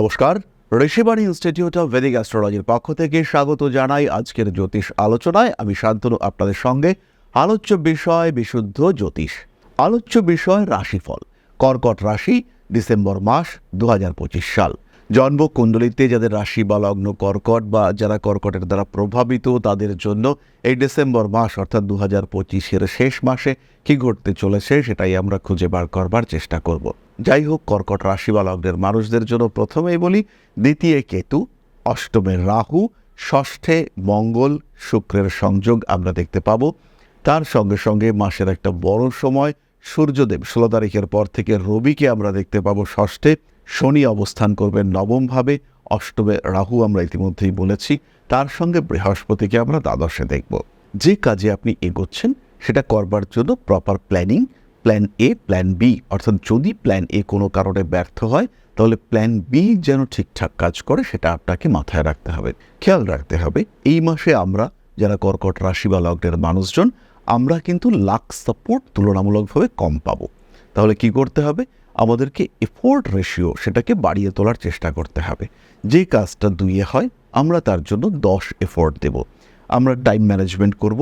নমস্কার, Rishibani institute of Vedic অ্যাস্ট্রোলজির পক্ষ থেকে স্বাগত জানাই আজকের জ্যোতিষ আলোচনায়। আমি শান্তনু, আপনাদের সঙ্গে আলোচ্য বিষয় বিশুদ্ধ জ্যোতিষ। আলোচ্য বিষয় রাশিফল, কর্কট রাশি, ডিসেম্বর মাস দু হাজার পঁচিশ সাল। জন্ম কুণ্ডলিতে যাদের রাশি বা লগ্ন কর্কট বা যারা কর্কটের দ্বারা প্রভাবিত, তাদের জন্য এই ডিসেম্বর মাস অর্থাৎ দু হাজার পঁচিশের শেষ মাসে কি ঘটতে চলেছে, সেটাই আমরা খুঁজে বার করবার চেষ্টা করব। যাই হোক কর্কট রাশি বা লগ্নের মানুষদের জন্য প্রথমেই বলি দ্বিতীয় কেতু অষ্টমের রাহু, ষষ্ঠে মঙ্গল, শুক্রের সংযোগ আমরা দেখতে পাবো। তার সঙ্গে সঙ্গে মাসের একটা বড় সময়, সূর্যদেব ষোলো তারিখের পর থেকে রবিকে আমরা দেখতে পাবো ষষ্ঠে। শনি অবস্থান করবেন নবমভাবে, অষ্টমে রাহু আমরা ইতিমধ্যেই বলেছি। তার সঙ্গে বৃহস্পতিকে আমরা দ্বাদশে দেখব। যে কাজে আপনি এগোচ্ছেন সেটা করবার জন্য proper planning plan A plan B অর্থাৎ যদি প্ল্যান এ কোনো কারণে ব্যর্থ হয়, তাহলে প্ল্যান বি যেন ঠিকঠাক কাজ করে সেটা আপনাকে মাথায় রাখতে হবে। খেয়াল রাখতে হবে, এই মাসে আমরা যারা কর্কট রাশি বা লগ্নের মানুষজন, আমরা কিন্তু লাক সাপোর্ট তুলনামূলকভাবে কম পাবো। তাহলে কি করতে হবে? আমাদেরকে এফোর্ট রেশিও সেটাকে বাড়িয়ে তোলার চেষ্টা করতে হবে। যে কাজটা দুইয়ে হয়, আমরা তার জন্য দশ এফোর্ট দেব। আমরা টাইম ম্যানেজমেন্ট করব,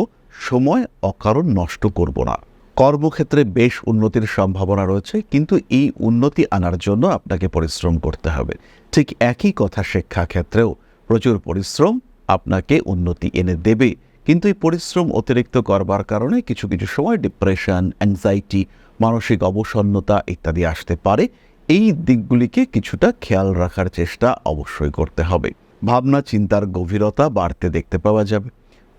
সময় অকারণ নষ্ট করব না। কর্মক্ষেত্রে বেশ উন্নতির সম্ভাবনা রয়েছে, কিন্তু এই উন্নতি আনার জন্য আপনাকে পরিশ্রম করতে হবে। ঠিক একই কথা শিক্ষাক্ষেত্রেও প্রচুর পরিশ্রম আপনাকে উন্নতি এনে দেবে, কিন্তু এই পরিশ্রম অতিরিক্ত করবার কারণে কিছু কিছু সময় ডিপ্রেশন অ্যাংজাইটি মানসিক অবসন্নতা ইত্যাদি আসতে পারে। এই দিকগুলিকে কিছুটা খেয়াল রাখার চেষ্টা অবশ্যই করতে হবে। ভাবনা, চিন্তার গভীরতা বাড়তে দেখতে পাওয়া যাবে।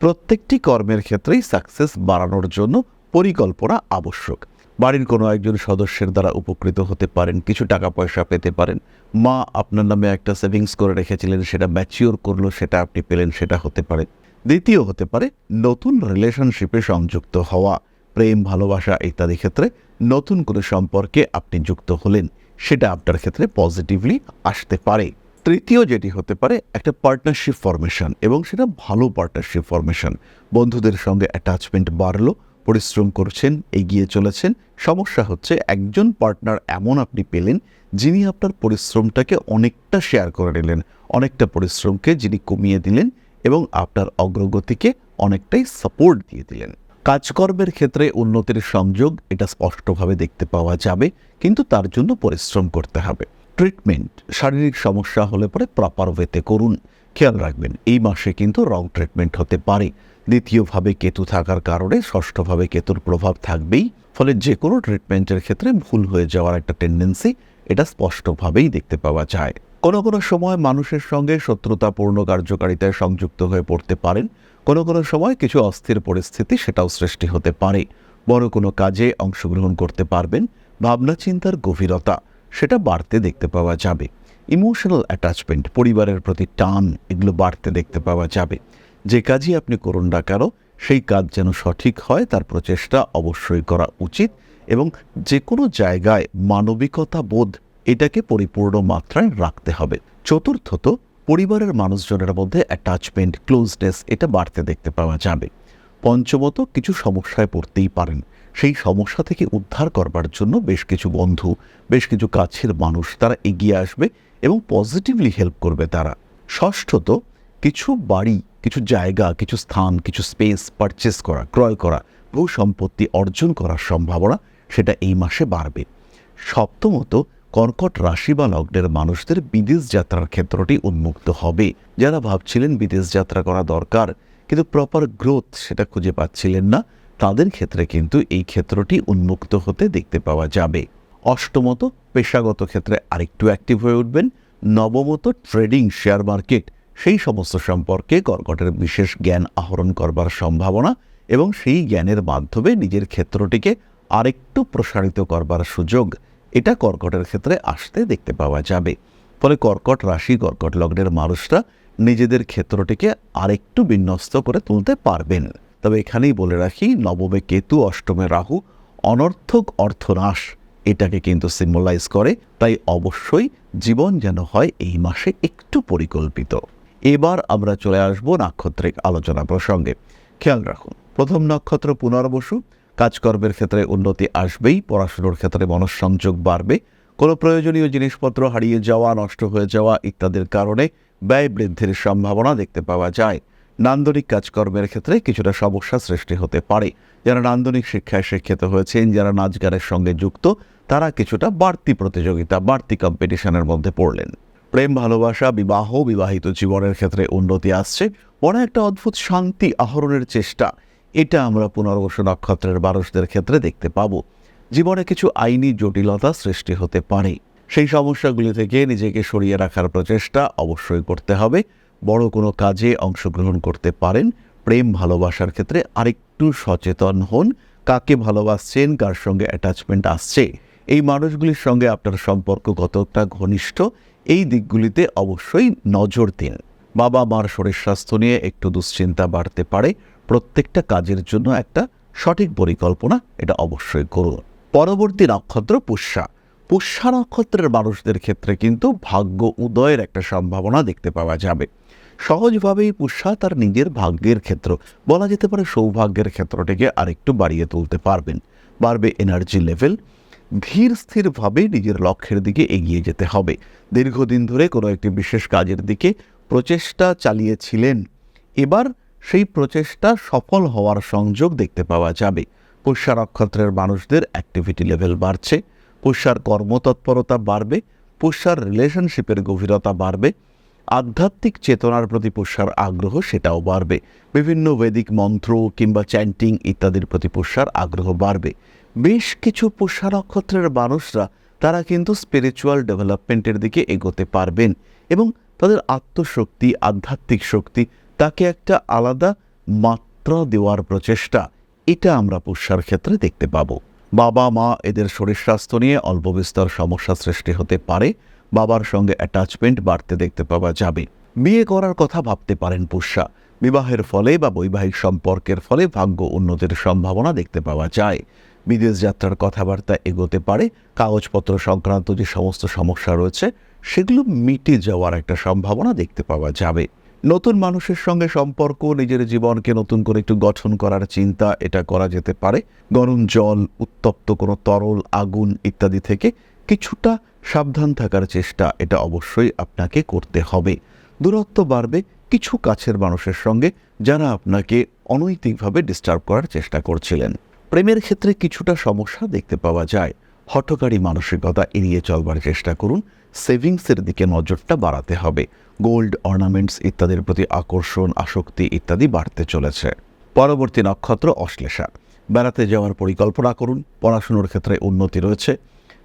প্রত্যেকটি কর্মের ক্ষেত্রেই সাকসেস বাড়ানোর জন্য পরিকল্পনা আবশ্যক। বাড়ির কোনো একজন সদস্যের দ্বারা উপকৃত হতে পারেন, কিছু টাকা পয়সা পেতে পারেন। মা আপনার নামে একটা সেভিংস করে রেখেছিলেন, সেটা ম্যাচিওর করল, সেটা আপনি পেলেন, সেটা হতে পারে। দ্বিতীয় হতে পারে নতুন রিলেশনশিপে সংযুক্ত হওয়া, প্রেম, ভালোবাসা ইত্যাদি ক্ষেত্রে নতুন কোনো সম্পর্কে আপনি যুক্ত হলেন, সেটা আপনার ক্ষেত্রে পজিটিভলি আসতে পারে। তৃতীয় যেটি হতে পারে একটা পার্টনারশিপ ফরমেশন এবং সেটা ভালো পার্টনারশিপ ফরমেশন বন্ধুদের সঙ্গে অ্যাটাচমেন্ট বাড়লো পরিশ্রম করছেন, এগিয়ে চলেছেন। সমস্যা হচ্ছে একজন পার্টনার এমন আপনি পেলেন যিনি আপনার পরিশ্রমটাকে অনেকটা শেয়ার করে নিলেন, অনেকটা পরিশ্রমকে যিনি কমিয়ে দিলেন এবং আপনার অগ্রগতিকে অনেকটাই সাপোর্ট দিয়ে দিলেন। কাজকর্মের ক্ষেত্রে উন্নতির সংযোগ এটা স্পষ্টভাবে দেখতে পাওয়া যাবে, কিন্তু তার জন্য পরিশ্রম করতে হবে। ট্রিটমেন্ট শারীরিক সমস্যা হলে পরে প্রপার ওয়েতে করুন। খেয়াল রাখবেন, এই মাসে কিন্তু রং ট্রিটমেন্ট হতে পারে। দ্বিতীয়ভাবে কেতু থাকার কারণে ষষ্ঠভাবে কেতুর প্রভাব থাকবেই, ফলে যে কোনো ট্রিটমেন্টের ক্ষেত্রে ভুল হয়ে যাওয়ার একটা টেন্ডেন্সি এটা স্পষ্টভাবেই দেখতে পাওয়া যায়। কোনো কোনো সময় মানুষের সঙ্গে শত্রুতাপূর্ণ কার্যকারিতায় সংযুক্ত হয়ে পড়তে পারেন, কোনো কোনো সময় কিছু অস্থির পরিস্থিতি সেটাও সৃষ্টি হতে পারে। বড় কোনো কাজে অংশগ্রহণ করতে পারবেন ভাবনা চিন্তার গভীরতা সেটা বাড়তে দেখতে পাওয়া যাবে। ইমোশনাল অ্যাটাচমেন্ট পরিবারের প্রতি টান, এগুলো বাড়তে দেখতে পাওয়া যাবে। যে কাজই আপনি করুন না কেন, সেই কাজ যেন সঠিক হয়, তার প্রচেষ্টা অবশ্যই করা উচিত এবং যে কোনো জায়গায় মানবিকতা বোধ এটাকে পরিপূর্ণ মাত্রায় রাখতে হবে। চতুর্থত, পরিবারের মানুষজনের মধ্যে অ্যাটাচমেন্ট ক্লোজনেস এটা বাড়তে দেখতে পাওয়া যাবে। পঞ্চমত, কিছু সমস্যায় পড়তেই পারেন। সেই সমস্যা থেকে উদ্ধার করবার জন্য বেশ কিছু বন্ধু, বেশ কিছু কাছের মানুষ তারা এগিয়ে আসবে এবং পজিটিভলি হেল্প করবে তারা। ষষ্ঠত, কিছু বাড়ি কিছু জায়গা, কিছু স্থান, কিছু স্পেস পারচেস করা, ক্রয় করা ভূ সম্পত্তি অর্জন করার সম্ভাবনা সেটা এই মাসে বাড়বে। সপ্তমত, কর্কট রাশি বা লগ্নের মানুষদের বিদেশ যাত্রার ক্ষেত্রটি উন্মুক্ত হবে। যারা ভাবছিলেন বিদেশ যাত্রা করা দরকার, কিন্তু প্রপার গ্রোথ সেটা খুঁজে পাচ্ছিলেন না, তাদের ক্ষেত্রে কিন্তু এই ক্ষেত্রটি উন্মুক্ত হতে দেখতে পাওয়া যাবে। অষ্টমত, পেশাগত ক্ষেত্রে আরেকটু অ্যাক্টিভ হয়ে উঠবেন। নবমত ট্রেডিং শেয়ার মার্কেট সেই সমস্ত সম্পর্কে কর্কটের বিশেষ জ্ঞান আহরণ করবার সম্ভাবনা এবং সেই জ্ঞানের মাধ্যমে নিজের ক্ষেত্রটিকে আরেকটু প্রসারিত করবার সুযোগ এটা কর্কটের ক্ষেত্রে আসতে দেখতে পাওয়া যাবে। ফলে কর্কট রাশি, কর্কট লগ্নের মানুষরা নিজেদের ক্ষেত্রটিকে আরেকটু বিন্যস্ত করে তুলতে পারবেন। তবে এখানেই বলে রাখি, নবমে কেতু, অষ্টমে রাহু, অনর্থক অর্থনাশ এটাকে কিন্তু সিম্বলাইজ করে। তাই অবশ্যই জীবন যেন হয় এই মাসে একটু পরিকল্পিত। এবার আমরা চলে আসব নাক্ষত্রিক আলোচনা প্রসঙ্গে। খেয়াল রাখুন, প্রথম নক্ষত্র পুনর্বসু, কাজকর্মের ক্ষেত্রে উন্নতি আসবেই, পড়াশুনোর ক্ষেত্রে মনঃসংযোগ বাড়বে, কোনো প্রয়োজনীয় জিনিসপত্র হারিয়ে যাওয়া, নষ্ট হয়ে যাওয়া ইত্যাদির কারণে ব্যয় বৃদ্ধির সম্ভাবনা দেখতে পাওয়া যায়। নান্দনিক কাজকর্মের ক্ষেত্রে কিছুটা সমস্যা সৃষ্টি হতে পারে। যারা নান্দনিক শিক্ষায় শিক্ষিত হয়েছেন, যারা নাচ গানের সঙ্গে যুক্ত, তারা কিছুটা বাড়তি প্রতিযোগিতা, বাড়তি কম্পিটিশনের মধ্যে পড়লেন। প্রেম, ভালোবাসা, বিবাহ, বিবাহিত জীবনের ক্ষেত্রে উন্নতি আসছে। বড় একটা অদ্ভুত শান্তি আহরণের চেষ্টা, এটা আমরা পুনর্বসু নক্ষত্রের মানুষদের ক্ষেত্রে দেখতে পাবো। জীবনে কিছু আইনি জটিলতা সৃষ্টি হতে পারে। সেই সমস্যাগুলি থেকে নিজেকে সরিয়ে রাখার প্রচেষ্টা অবশ্যই করতে হবে। বড় কোনো কাজে অংশগ্রহণ করতে পারেন। প্রেম, ভালোবাসার ক্ষেত্রে আরেকটু সচেতন হন। কাকে ভালোবাসছেন, কার সঙ্গে অ্যাটাচমেন্ট আসছে? এই মানুষগুলির সঙ্গে আপনার সম্পর্ক কতটা ঘনিষ্ঠ? এই দিকগুলিতে অবশ্যই নজর দিন। বাবা মার শরীর স্বাস্থ্য নিয়ে একটু দুশ্চিন্তা বাড়তে পারে। প্রত্যেকটা কাজের জন্য একটা সঠিক পরিকল্পনা এটা অবশ্যই করুন। পরবর্তী নক্ষত্র পুষ্যা। পুষ্যা নক্ষত্রের মানুষদের ক্ষেত্রে কিন্তু ভাগ্য উদয়ের একটা সম্ভাবনা দেখতে পাওয়া যাবে। সহজভাবেই পুষ্যা তার নিজের ভাগ্যের ক্ষেত্র, বলা যেতে পারে সৌভাগ্যের ক্ষেত্রটিকে আরেকটু বাড়িয়ে তুলতে পারবেন। বাড়বে এনার্জি লেভেল ধীর স্থিরভাবে নিজের লক্ষ্যের দিকে এগিয়ে যেতে হবে। দীর্ঘদিন ধরে কোনো একটি বিশেষ কাজের দিকে প্রচেষ্টা চালিয়েছিলেন। এবার সেই প্রচেষ্টা সফল হওয়ার সংযোগ দেখতে পাওয়া যাবে। পুষ্যা নক্ষত্রের মানুষদের অ্যাক্টিভিটি লেভেল বাড়ছে, পুষ্যার কর্মতৎপরতা বাড়বে, পুষ্যার রিলেশনশিপের গভীরতা বাড়বে, আধ্যাত্মিক চেতনার প্রতি পুষ্যার আগ্রহ সেটাও বাড়বে। বিভিন্ন বৈদিক মন্ত্র কিংবা চ্যান্টিং ইত্যাদির প্রতি পুষ্যার আগ্রহ বাড়বে। বেশ কিছু পুষ্যা নক্ষত্রের মানুষরা তারা কিন্তু স্পিরিচুয়াল ডেভেলপমেন্টের দিকে এগোতে পারবেন এবং তাদের আত্মশক্তি, আধ্যাত্মিক শক্তি তাকে একটা আলাদা মাত্রা দেওয়ার প্রচেষ্টা। এটা আমরা পুষ্যার ক্ষেত্রে দেখতে পাবো। বাবা, মা এদের শরীর স্বাস্থ্য নিয়ে অল্প বিস্তর সমস্যা সৃষ্টি হতে পারে। বাবার সঙ্গে অ্যাটাচমেন্ট বাড়তে দেখতে পাওয়া যাবে। বিয়ে করার কথা ভাবতে পারেন পুষ্যা বিবাহের ফলে বা বৈবাহিক সম্পর্কের ফলে ভাগ্য উন্নতির সম্ভাবনা দেখতে পাওয়া যায়। বিদেশ যাত্রার কথাবার্তা এগোতে পারে, কাগজপত্র সংক্রান্ত যে সমস্ত সমস্যা রয়েছে, সেগুলো মিটে যাওয়ার একটা সম্ভাবনা দেখতে পাওয়া যাবে। নতুন মানুষের সঙ্গে সম্পর্ক, নিজের জীবনকে নতুন করে একটু গঠন করার চিন্তা, এটা করা যেতে পারে। গরম জল, উত্তপ্ত কোনো তরল, আগুন ইত্যাদি থেকে কিছুটা সাবধান থাকার চেষ্টা, এটা অবশ্যই আপনাকে করতে হবে। দূরত্ব বাড়বে কিছু কাছের মানুষের সঙ্গে, যারা আপনাকে অনৈতিকভাবে ডিস্টার্ব করার চেষ্টা করছিলেন। প্রেমের ক্ষেত্রে কিছুটা সমস্যা দেখতে পাওয়া যায়। হঠকারী মানসিকতা এড়িয়ে চলবার চেষ্টা করুন। সেভিংসের দিকে নজরটা বাড়াতে হবে। গোল্ড অর্নামেন্টস ইত্যাদির প্রতি আকর্ষণ, আসক্তি ইত্যাদি বাড়তে চলেছে। পরবর্তী নক্ষত্র অশ্লেষা। বেড়াতে যাওয়ার পরিকল্পনা করুন। পড়াশুনোর ক্ষেত্রে উন্নতি রয়েছে।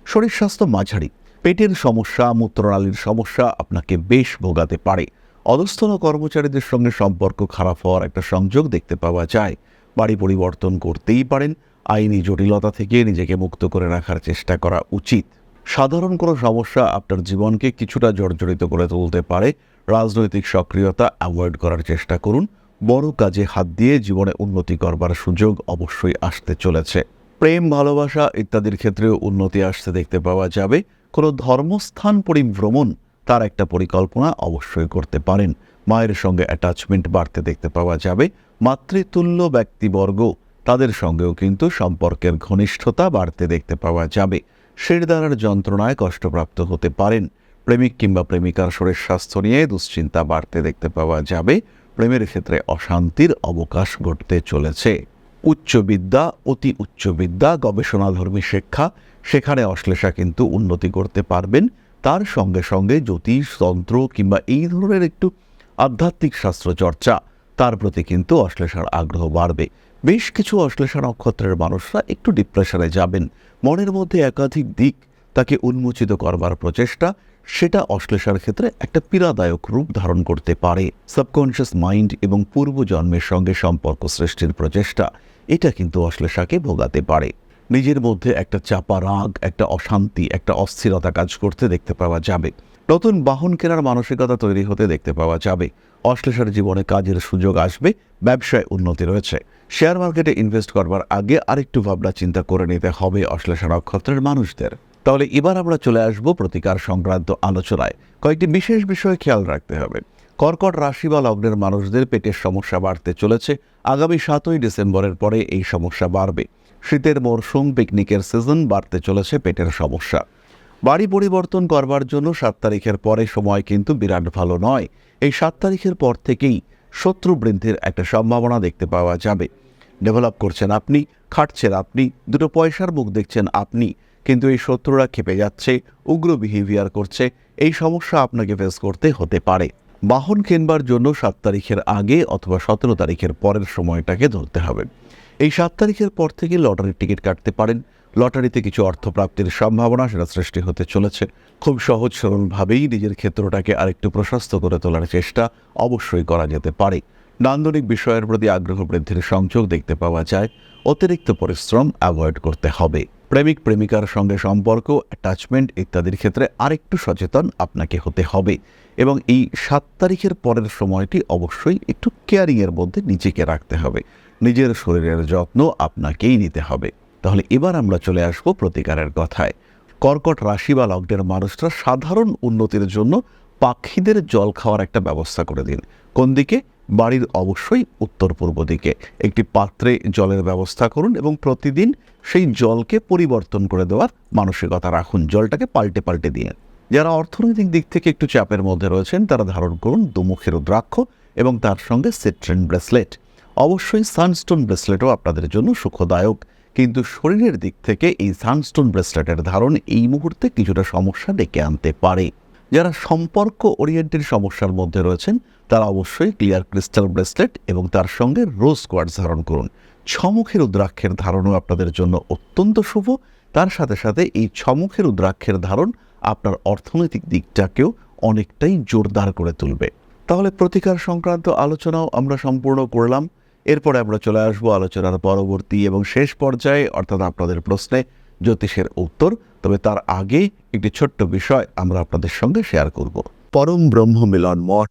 শরীর স্বাস্থ্য মাঝারি। পেটের সমস্যা, মূত্রনালীর সমস্যা আপনাকে বেশ ভোগাতে পারে। অধস্থন কর্মচারীদের সঙ্গে সম্পর্ক খারাপ হওয়ার একটা সংযোগ দেখতে পাওয়া যায়। বাড়ি পরিবর্তন করতেই পারেন। আইনি জটিলতা থেকে নিজেকে মুক্ত করে রাখার চেষ্টা করা উচিত। সাধারণ কোনো সমস্যা আপনার জীবনকে কিছুটা জর্জরিত করে তুলতে পারে। রাজনৈতিক সক্রিয়তা অ্যাভয়েড করার চেষ্টা করুন। বড় কাজে হাত দিয়ে জীবনে উন্নতি করবার সুযোগ অবশ্যই আসতে চলেছে। প্রেম, ভালোবাসা ইত্যাদির ক্ষেত্রেও উন্নতি আসতে দেখতে পাওয়া যাবে। কোনো ধর্মস্থান পরিভ্রমণ তার একটা পরিকল্পনা অবশ্যই করতে পারেন। মায়ের সঙ্গে অ্যাটাচমেন্ট বাড়তে দেখতে পাওয়া যাবে। মাতৃতুল্য ব্যক্তিবর্গ, তাদের সঙ্গেও কিন্তু সম্পর্কের ঘনিষ্ঠতা বাড়তে দেখতে পাওয়া যাবে। শিরদাঁড়ার যন্ত্রণায় কষ্টপ্রাপ্ত হতে পারেন। প্রেমিক কিংবা প্রেমিকার শরীর স্বাস্থ্য নিয়ে দুশ্চিন্তা বাড়তে দেখতে পাওয়া যাবে। প্রেমের ক্ষেত্রে অশান্তির অবকাশ ঘটতে চলেছে। উচ্চ বিদ্যা অতি উচ্চ বিদ্যা গবেষণাধর্মী শিক্ষা, সেখানে অশ্লেষা কিন্তু উন্নতি করতে পারবেন। তার সঙ্গে সঙ্গে জ্যোতিষ, তন্ত্র কিংবা এই ধরনের একটু আধ্যাত্মিক শাস্ত্র চর্চা তার প্রতি কিন্তু অশ্লেষার আগ্রহ বাড়বে। বেশ কিছু অশ্লেষা নক্ষত্রের মানুষরা একটু ডিপ্রেশনে যাবেন। মনের মধ্যে একাধিক দিক তাকে উন্মোচিত করবার প্রচেষ্টা, সেটা অশ্লেষার ক্ষেত্রে একটা পীড়াদায়ক রূপ ধারণ করতে পারে। সাবকনশিয়াস মাইন্ড এবং পূর্বজন্মের সঙ্গে সম্পর্ক সৃষ্টির প্রচেষ্টা, এটা কিন্তু অশ্লেষাকে ভোগাতে পারে। নিজের মধ্যে একটা চাপা রাগ, একটা অশান্তি, একটা অস্থিরতা কাজ করতে দেখতে পাওয়া যাবে। নতুন বাহন কেনার মানসিকতা তৈরি হতে দেখতে পাওয়া যাবে। অশ্লেষার জীবনে কাজের সুযোগ আসবে, ব্যবসায় উন্নতি রয়েছে। শেয়ার মার্কেটে ইনভেস্ট করবার আগে আরেকটু ভাবনা চিন্তা করে নিতে হবে অশ্লেষা নক্ষত্রের মানুষদের। তাহলে এবার আমরা চলে আসব প্রতিকার সংক্রান্ত আলোচনায়। কয়েকটি বিশেষ বিষয় খেয়াল রাখতে হবে। কর্কট রাশি বা লগ্নের মানুষদের পেটের সমস্যা বাড়তে চলেছে। আগামী সাতই ডিসেম্বরের পরে এই সমস্যা বাড়বে। শীতের মরশুম, পিকনিকের সিজন বাড়তে চলেছে পেটের সমস্যা। বাড়ি পরিবর্তন করবার জন্য সাত তারিখের পরে সময় কিন্তু বিরাট ভালো নয়। এই সাত তারিখের পর থেকেই শত্রু বৃদ্ধির একটা সম্ভাবনা দেখতে পাওয়া যাবে। ডেভেলপ করছেন আপনি, খাটছেন আপনি, দুটো পয়সার মুখ দেখছেন আপনি, কিন্তু এই শত্রুরা খেপে যাচ্ছে, উগ্র বিহেভিয়ার করছে, এই সমস্যা আপনাকে ফেস করতে হতে পারে। বাহন কেনবার জন্য সাত তারিখের আগে অথবা সতেরো তারিখের পরের সময়টাকে ধরতে হবে। এই সাত তারিখের পর থেকে লটারির টিকিট কাটতে পারেন লটারিতে কিছু অর্থপ্রাপ্তির সম্ভাবনা সেটা সৃষ্টি হতে চলেছে। খুব সহজ সরলভাবেই নিজের ক্ষেত্রটাকে আরেকটু প্রশস্ত করে তোলার চেষ্টা অবশ্যই করা যেতে পারে। নান্দনিক বিষয়ের প্রতি আগ্রহ বৃদ্ধির সংযোগ দেখতে পাওয়া যায়। অতিরিক্ত পরিশ্রম অ্যাভয়েড করতে হবে। প্রেমিক, প্রেমিকার সঙ্গে সম্পর্ক, অ্যাটাচমেন্ট ইত্যাদির ক্ষেত্রে আরেকটু সচেতন আপনাকে হতে হবে এবং এই সাত তারিখের পরের সময়টি অবশ্যই একটু কেয়ারিংয়ের মধ্যে নিজেকে রাখতে হবে। নিজের শরীরের যত্ন আপনাকেই নিতে হবে। তাহলে এবার আমরা চলে আসব প্রতিকারের কথায়। কর্কট রাশি বা লগ্নের মানুষরা সাধারণ উন্নতির জন্য পাখিদের জল খাওয়ার একটা ব্যবস্থা করে দিন। কোন দিকে? বাড়ির অবশ্যই উত্তর পূর্ব দিকে। একটি পাত্রে জলের ব্যবস্থা করুন এবং প্রতিদিন সেই জলকে পরিবর্তন করে দেওয়ার মানসিকতা রাখুন। জলটাকে পাল্টে পাল্টে দিয়ে। যারা অর্থনৈতিক দিক থেকে একটু চাপের মধ্যে রয়েছেন, তারা ধারণ করুন দুমুখের রুদ্রাক্ষ এবং তার সঙ্গে সেট্রেন ব্রেসলেট। অবশ্যই সানস্টোন ব্রেসলেটও আপনাদের জন্য সুখদায়ক। কিন্তু শরীরের দিক থেকে এই সানস্টোন ব্রেসলেটের ধারণ এই মুহূর্তে কিছুটা সমস্যা ডেকে আনতে পারে। যারা সম্পর্ক ওরিয়েন্টেড সমস্যার মধ্যে রয়েছেন, তারা অবশ্যই ক্লিয়ার ক্রিস্টাল ব্রেসলেট এবং তার সঙ্গে রোজ কোয়ার্টস ধারণ করুন। ছমুখের রুদ্রাক্ষের ধারণও আপনাদের জন্য অত্যন্ত শুভ। তার সাথে সাথে এই ছমুখের রুদ্রাক্ষের ধারণ আপনার অর্থনৈতিক দিকটাকেও অনেকটাই জোরদার করে তুলবে। তাহলে প্রতিকার সংক্রান্ত আলোচনাও আমরা সম্পূর্ণ করলাম। এরপরে আমরা চলে আসব আলোচনার পরবর্তী এবং শেষ পর্যায়ে, অর্থাৎ আপনাদের প্রশ্নে জ্যোতিষের উত্তর। তবে তার আগে একটি ছোট্ট বিষয় আমরা আপনাদের সঙ্গে শেয়ার করব। পরম ব্রহ্ম মিলন মঠ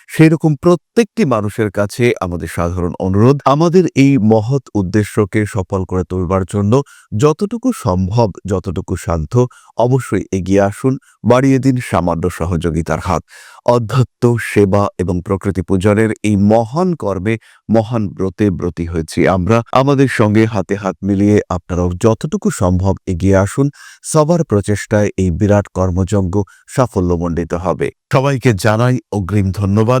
সেরকম প্রত্যেকটি মানুষের কাছে আমাদের সাধারণ অনুরোধ, আমাদের এই মহৎ উদ্দেশ্যকে সফল করে তুলবার জন্য যতটুকু সম্ভব, যতটুকু সাধ্য, অবশ্যই এগিয়ে আসুন, বাড়িয়ে দিন সামান্য সহযোগিতার হাত। অধ্যাত্ম সেবা এবং প্রকৃতি পূজনের এই মহান কর্মে মহান ব্রতে ব্রতী হয়েছি আমরা। আমাদের সঙ্গে হাতে হাত মিলিয়ে আপনারাও যতটুকু সম্ভব এগিয়ে আসুন, সবার প্রচেষ্টায় এই বিরাট কর্মযজ্ঞ সাফল্যমণ্ডিত হবে। সবাইকে জানাই অগ্রিম ধন্যবাদ।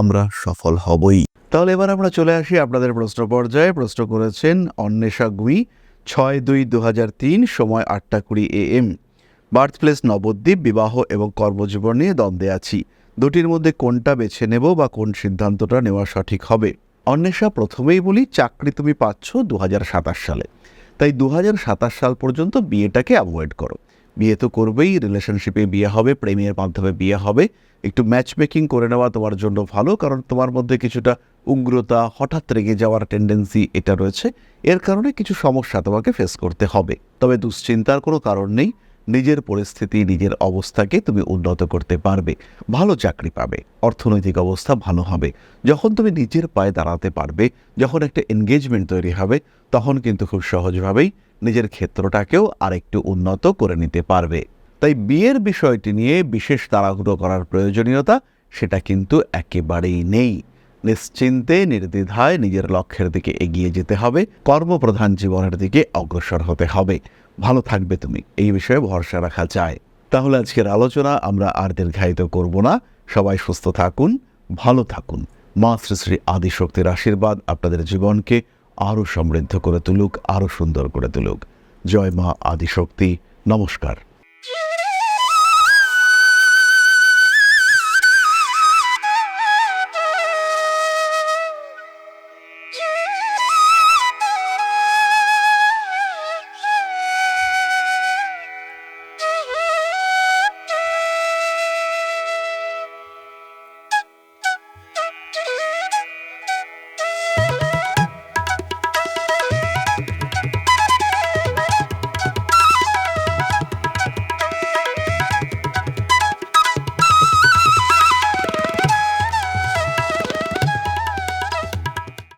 আমরা সফল হবই। তাহলে এবার আমরা চলে আসি আপনাদের প্রশ্ন পর্যায়ে। প্রশ্ন করেছেন অন্বেষা গুই, ছয় দুই দু তিন, সময় আটটা কুড়ি A M birth place Nabadwip, বিবাহ এবং কর্মজীবন নিয়ে দ্বন্দ্বে আছি। দুটির মধ্যে কোনটা বেছে নেব বা কোন সিদ্ধান্তটা নেওয়া সঠিক হবে? অন্বেষা, প্রথমেই বলি, চাকরি তুমি পাচ্ছ দু সালে। তাই দু সাল পর্যন্ত বিয়েটাকে অ্যাভয়েড করো। বিয়ে তো করবেই রিলেশনশিপে বিয়ে হবে, প্রেমের মাধ্যমে বিয়ে হবে। একটু ম্যাচ মেকিং করে নেওয়া তোমার জন্য ভালো, কারণ তোমার মধ্যে কিছুটা উগ্রতা, হঠাৎ রেগে যাওয়ার টেন্ডেন্সি এটা রয়েছে। এর কারণে কিছু সমস্যা তোমাকে ফেস করতে হবে। তবে দুশ্চিন্তার কোনো কারণ নেই। নিজের পরিস্থিতি, নিজের অবস্থাকে তুমি উন্নত করতে পারবে। ভালো চাকরি পাবে, অর্থনৈতিক অবস্থা ভালো হবে। যখন তুমি নিজের পায়ে দাঁড়াতে পারবে, যখন একটা এনগেজমেন্ট তৈরি হবে, তখন কিন্তু খুব সহজভাবেই নিজের ক্ষেত্রটাকেও আরেকটু উন্নত করে নিতে পারবে। তাই বিয়ের বিষয়টি নিয়ে বিশেষ তাড়াহুড়ো করার প্রয়োজনীয়তা সেটা কিন্তু একেবারেই নেই। নিশ্চিন্তে, নির্দ্বিধায় নিজের লক্ষ্যের দিকে এগিয়ে যেতে হবে, কর্মপ্রধান জীবনের দিকে অগ্রসর হতে হবে। ভালো থাকবে তুমি। এই বিষয়ে ভরসা রাখা যায়। তাহলে আজকের আলোচনা আমরা আর দীর্ঘায়িত করব না। সবাই সুস্থ থাকুন, ভালো থাকুন। মা শ্রী শ্রী আদিশক্তির আশীর্বাদ আপনাদের জীবনকে আরও সমৃদ্ধ করে তুলুক আরও সুন্দর করে তুলুক। জয় মা আদিশক্তি নমস্কার।